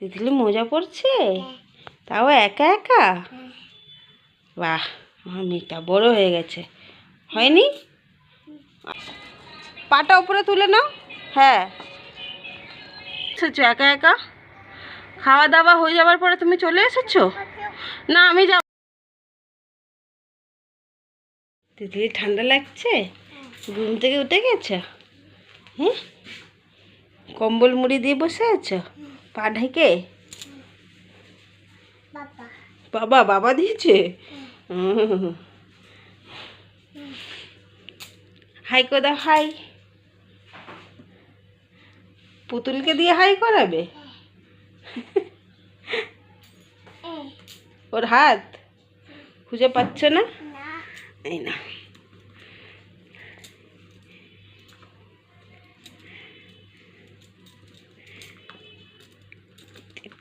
তিতলি মজা পড়ছে তাও একা একা? বাহ আমার মেয়েটা বড় হয়ে গেছে। হয়নি? পাটা উপরে তুলে নাও। হ্যাঁ। এসেছ একা একা? খাওয়া দাওয়া হয়ে যাওয়ার পরে তুমি চলে এসেছ? না আমি যাব। তিতলি ঠান্ডা লাগছে? ঘুম থেকে উঠে গেছে? হ্যাঁ কম্বল মুড়ি দিয়ে বসে আছো? পা ঢেকে? বাবা। বাবা দিয়েছে। হাই করে দাও হাই। পুতুলকে দিয়ে হাই করাবে? ওর হাত? খুঁজে পাচ্ছ না। এই না।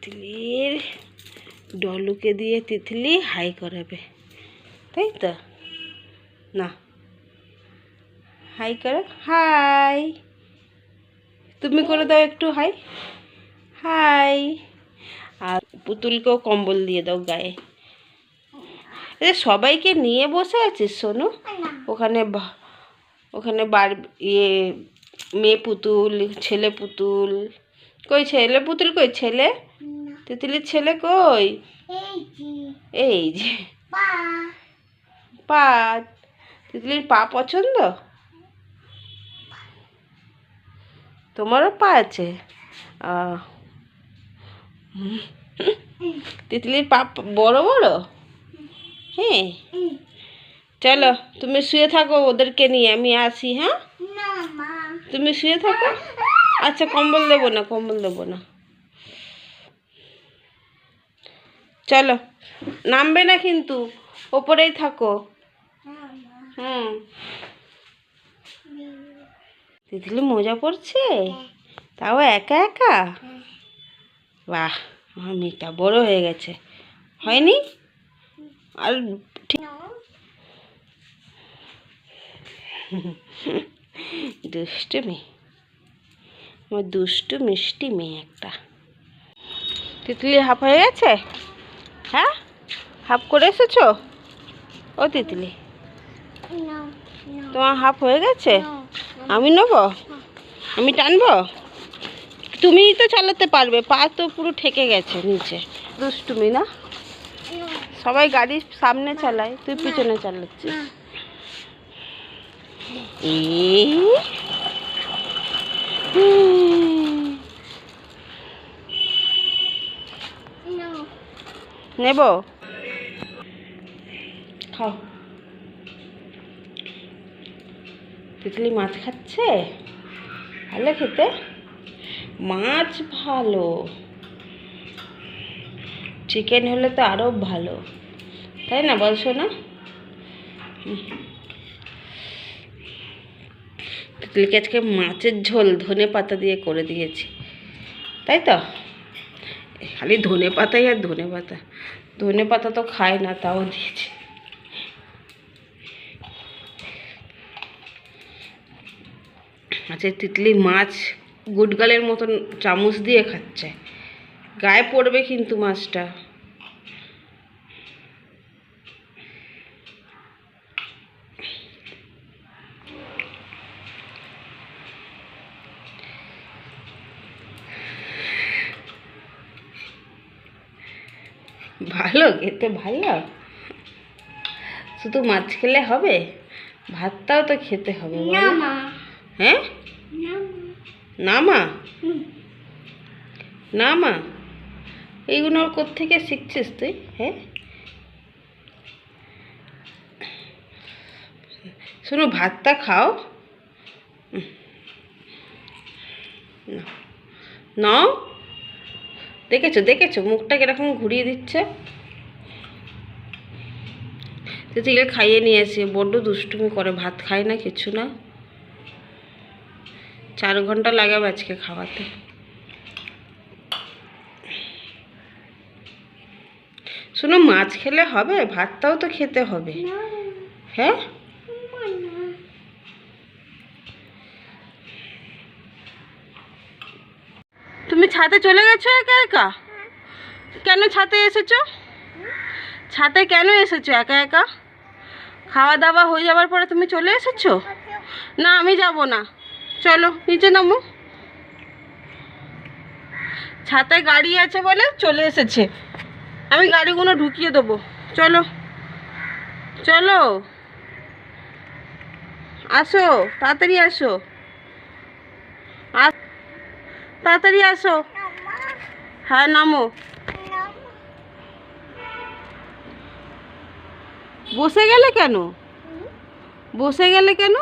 তিতলির ডলুকে দিয়ে তিতলি হাই করাবে। তাই তো? না। হাই করো। হাই। তুমি করে দাও একটু হাই। হাই। আর পুতুলকেও কম্বল দিয়ে দাও গায়ে। এ, সবাইকে নিয়ে বসে আছিস, সোনু? ওখানে ওখানে বার ইয়ে মেয়ে পুতুল, ছেলে পুতুল। কই ছেলে পুতুল কই? ছেলে? তিতলির ছেলে কই? এই যে। পা। তিতলির পা পছন্দ? তোমারও পা আছে? তিতলির পা বড় বড়? হ্যাঁ। চলো তুমি শুয়ে থাকো ওদেরকে নিয়ে আমি আসি হ্যাঁ? তুমি শুয়ে থাকো। আচ্ছা কম্বল দেবো না কম্বল দেবো না। চলো, নামবে না কিন্তু, ওপরেই থাকো। হুম। তিতলি মজা পড়ছে তাও একা একা? বাহ, আমার মেয়েটা বড় হয়ে গেছে। হয়নি? আর ঠিক দুষ্টু মেয়ে। আমার দুষ্টু মিষ্টি মেয়ে একটা। তিতলি হাফ হয়ে গেছে? হ্যাঁ? হাফ করে এসেছ? ও তিতলি। তোমার হাফ হয়ে গেছে? আমি নেব? আমি টানবো? তুমিই তো চালাতে পারবে, পা তো পুরো ঠেকে গেছে নিচে। দুষ্টুমি না? সবাই গাড়ির সামনে চালায়, তুই পিছনে চালাচ্ছিস। এই হুম। নেব? খাও। তিতলি মাছ খাচ্ছে? ভালো খেতে? মাছ ভালো। চিকেন হলে তো আরও ভালো। তাই না বলছো না। তিতলিকে আজকে মাছের ঝোল ধনে পাতা দিয়ে করে দিয়েছি। তাই তো? খালি ধনে পাতাই আর ধনে পাতা। ধনে পাতা তো খায় না, তাও দিয়েছি। আচ্ছা তিতলি মাছ গুটগালের মতন চামচ দিয়ে খাচ্ছে। গায়ে পড়বে কিন্তু মাছটা। ভালো খেতে ভালো। শুধু মাছ খেলে হবে? ভাতটাও তো খেতে হবে? হ্যাঁ? না মা। না মা? এইগুলো ওর কোত্থেকে শিখছিস তুই হ্যাঁ? শোনো ভাতটা খাও। নাও। দেখেছ দেখেছ? মুখটা কীরকম ঘুরিয়ে দিচ্ছে? তিতিকে খাইয়ে নিয়ে আসি বড্ড দুষ্টুমি করে ভাত খায় না কিছু না। চার ঘণ্টা লাগাবে আজকে খাওয়াতে। শোনো মাছ খেলে হবে ভাতটাও তো খেতে হবে। হ্যাঁ? তুমি ছাদে চলে গেছো একা একা? কেন ছাতে এসেছ? ছাতে কেন এসেছ একা একা? খাওয়া দাওয়া হয়ে যাওয়ার পরে তুমি চলে এসেছ? না, আমি যাব না। চলো, নিচে নামো। ছাতে গাড়ি আছে বলে চলে এসেছে। আমি গাড়িগুলো ঢুকিয়ে দেবো। চলো। চলো। আসো, তাড়াতাড়ি আসো আস। তাড়াতাড়ি আসো। হ্যাঁ নামো। বসে গেলে কেন? বসে গেলে কেন?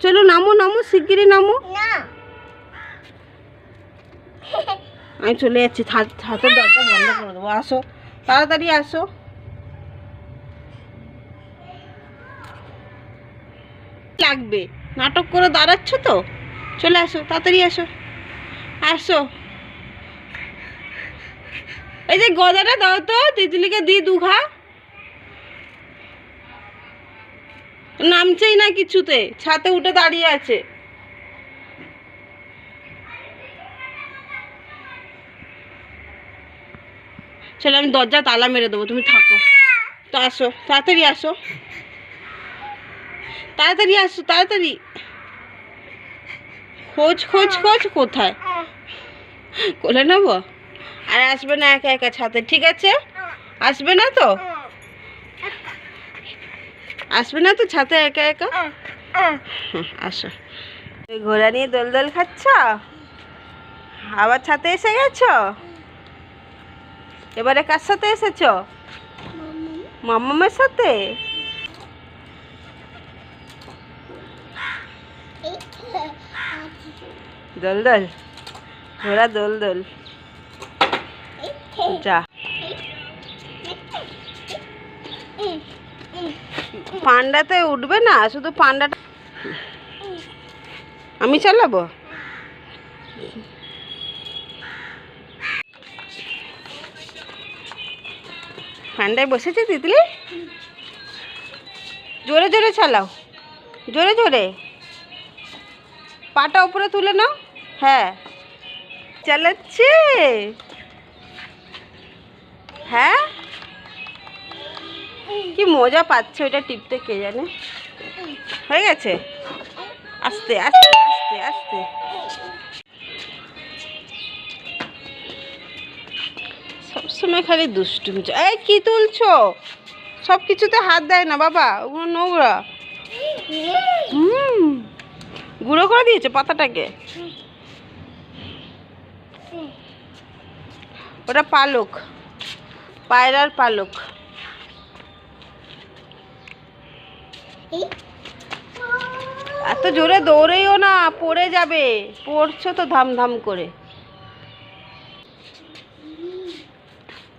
চলো, নামো নামো, শিগগিরই নামো। আমি চলে যাচ্ছি, হাত- হাতের দরজা বন্ধ করে দেবো। আসো, তাড়াতাড়ি আসো। লাগবে। নাটক করে দাঁড়াচ্ছ তো? চলে আসো, তাড়াতাড়ি আসো। আসো। এই যে গদাটা দাও তো, তিতলিকে দি দুঘা নামছেই না কিছুতে, ছাতে উঠে দাঁড়িয়ে আছে। চলো আমি দরজা তালা মেরে দেবো, তুমি থাকো। তো আসো, তাড়াতাড়ি আসো। তাড়াতাড়ি আসো, তাড়াতাড়ি। খোঁজ খোঁজ খোঁজ, কোথায়? কোলে নেব? আর আসবে না একা একা ছাতে ঠিক আছে? আসবে না তো? আসবে না তো ছাতে একা একা? আসো। ঘোড়া নিয়ে দোল দোল খাচ্ছ? আবার ছাতে এসে গেছো? এবারে কার সাথে এসেছ? মাম্মামের সাথে? দোল দোল। ঘোড়া দোল দোল। যা। পান্ডাতে উঠবে না, শুধু পান্ডাটা আমি চালাবো? পান্ডায় বসেছে তিতলি? জোরে জোরে চালাও। জোরে জোরে। পাটা উপরে তুলে নাও। হ্যাঁ। চালাচ্ছে। হ্যাঁ? কি মজা পাচ্ছে ওইটা টিপতে কে জানে? হয়ে গেছে? আস্তে আস্তে আস্তে আস্তে। সবসময় খালি দুষ্টুমি এই কি তুলছো? সব কিছুতে হাত দেয় না বাবা, ওগুলো নোংরা। হুম। গুঁড়ো করে দিয়েছে পাতাটাকে? ওটা পালক, পায়রার পালক। এত জোরে দৌড়েও না, পড়ে যাবে। পড়ছো তো ধাম ধাম করে।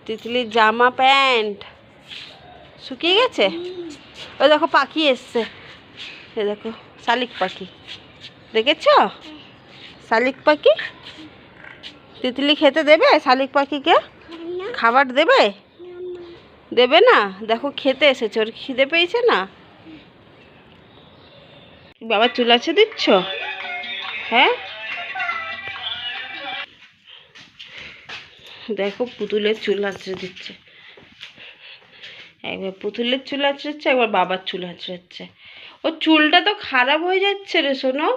তিতলির জামা, প্যান্ট। শুকিয়ে গেছে? ওই দেখো, পাখি এসছে। এ দেখো, শালিক পাখি। দেখেছ? শালিক পাখি? তিতলি খেতে দেবে শালিক পাখিকে? খাবার দেবে? দেবে না? দেখো খেতে এসেছে ওর খিদে পেয়েছে না? বাবা চুল আছে দিচ্ছ? হ্যাঁ? দেখো পুতুলের চুল আঁচড়ে দিচ্ছে। একবার পুতুলের চুল আঁচড়াচ্ছে একবার বাবার চুল আঁচড়াচ্ছে ও চুলটা তো খারাপ হয়ে যাচ্ছে রে শোনো।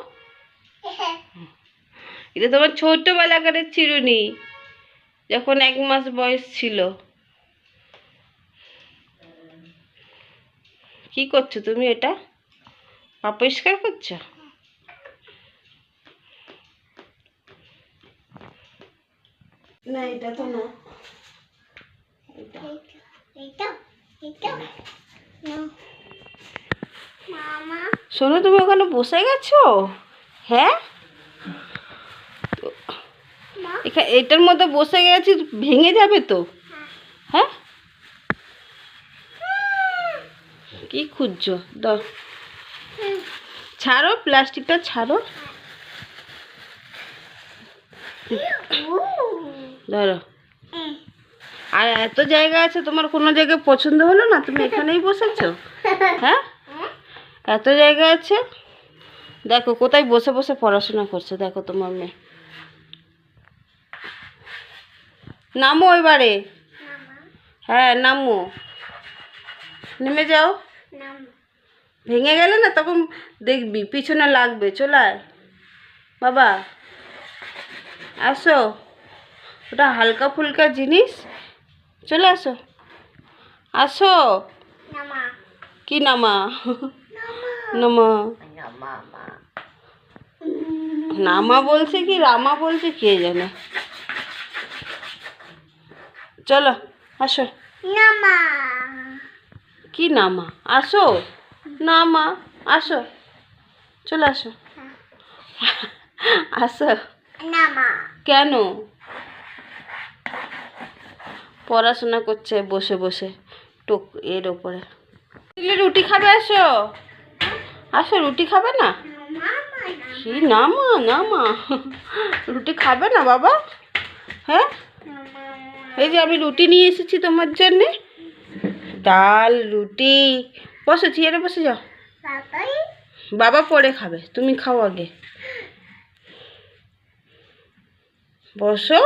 এটা তোমার ছোট্টবেলাকারের চিরুনি যখন এক মাস বয়স ছিল। কি করছ তুমি এটা? পা পরিষ্কার করছ? না এটা তো না। এটা। শোনো তুমি ওখানে বসে গেছো? হ্যাঁ? এখা- এটার মধ্যে বসে গেছি, ভেঙে যাবে তো। হ্যাঁ? কি খুঁজছো? দাও। ছাড়ো, প্লাস্টিকটা ছাড়ো। ধরো। আর এত জায়গা আছে, তোমার কোনো জায়গায় পছন্দ হলো না? তুমি এখানেই বসেছো? হ্যাঁ? এত জায়গা আছে? দেখো, কোথায় বসে বসে পড়াশোনা করছে, দেখো তোমার মেয়ে। নামো এবারে। হ্যাঁ নামো। নেমে যাও। ভেঙে গেলে না তখন দেখবি পিছনে লাগবে চলায়। বাবা আসো। ওটা হালকা ফুলকা জিনিস। চলে আসো। আসো। কি নামা? নামা। নামা বলছে কি রামা বলছে কে জানে? চলো আসো। কি নামা? আসো। নামা আসো। চলে আসো। আসো। কেন? পড়াশোনা করছে বসে বসে টোক এর ওপরে। রুটি খাবে আসো। আসো রুটি খাবে না? কি নামা নামা? রুটি খাবে না বাবা? হ্যাঁ? এই যে আমি রুটি নিয়ে এসেছি তোমার জন্যে। ডাল রুটি। বসো চেয়ারে বসে যাও। বাবা পরে খাবে তুমি খাও আগে। বসো।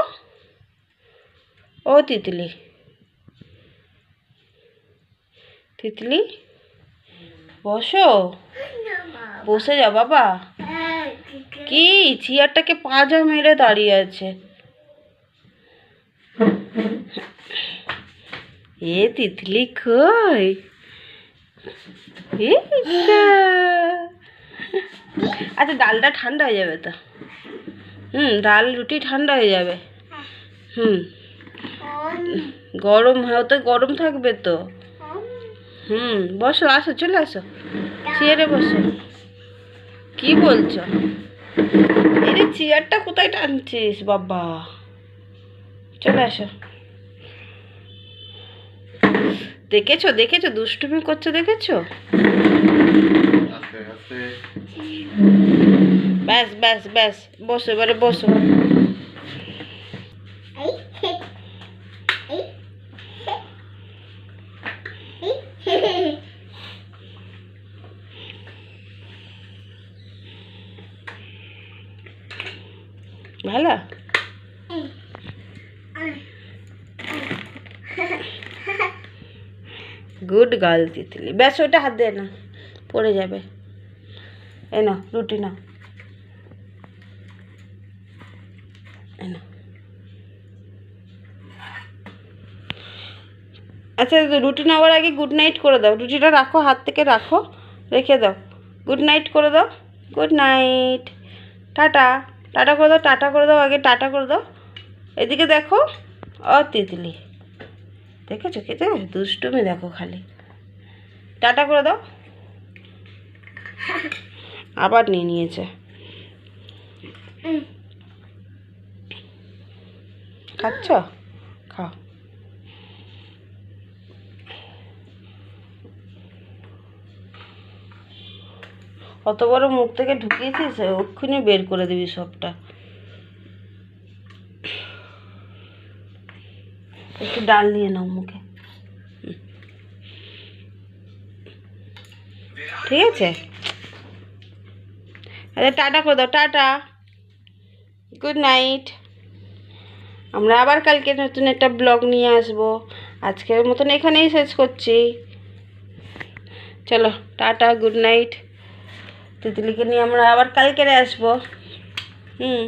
ও তিতলি। তিতলি বসো। বসে যাও বাবা। কি? চেয়ারটাকে পাঁজা মেরে দাঁড়িয়ে আছে। এ তিতলি কই। আচ্ছা ডালটা ঠান্ডা হয়ে যাবে তো? হুম, ডাল, রুটি ঠান্ডা হয়ে যাবে। হুম। গরম হ্যাঁ তো গরম থাকবে তো। হুম, বসো, আসো, চলে আসো। চেয়ারে বসো। কি বলছো? এই চেয়ারটা কোথায় টানছিস, বাবা? চলে আসো। দেখেছ দেখেছ দুষ্টুমি করছ দেখেছ? ব্যাস ব্যাস ব্যাস বসো এবারে বসো। গার্ল তিতলি ব্যাস ওটা হাত দে, না। পড়ে যাবে। এ না রুটি না। আচ্ছা রুটি নেওয়ার আগে গুড নাইট করে দাও। রুটিটা রাখো, হাত থেকে রাখো, রেখে দাও। গুড নাইট করে দাও। Good night tata. টাটা করে দাও, টাটা করে দাও, আগে টাটা করে দাও। এদিকে দেখো ও তিতলি দেখেছ দেখেছ দুষ্টুমি দেখো খালি। টাটা করে দাও। আবার নিয়ে নিয়েছে। খাচ্ছ? খাও। অত বড় মুখ থেকে ঢুকিয়েছিস ওক্ষুনি বের করে দিবি সবটা। একটু ডাল নিয়ে নাও মুখে হুম। ঠিক আছে? আচ্ছা টাটা করে দাও, টাটা। গুড নাইট আমরা আবার কালকে নতুন একটা ব্লগ নিয়ে আসব। আজকের মতন এখানেই শেষ করছি। চলো, টাটা গুড নাইট তিতলিকে নিয়ে আমরা আবার কালকে আসব। হুম।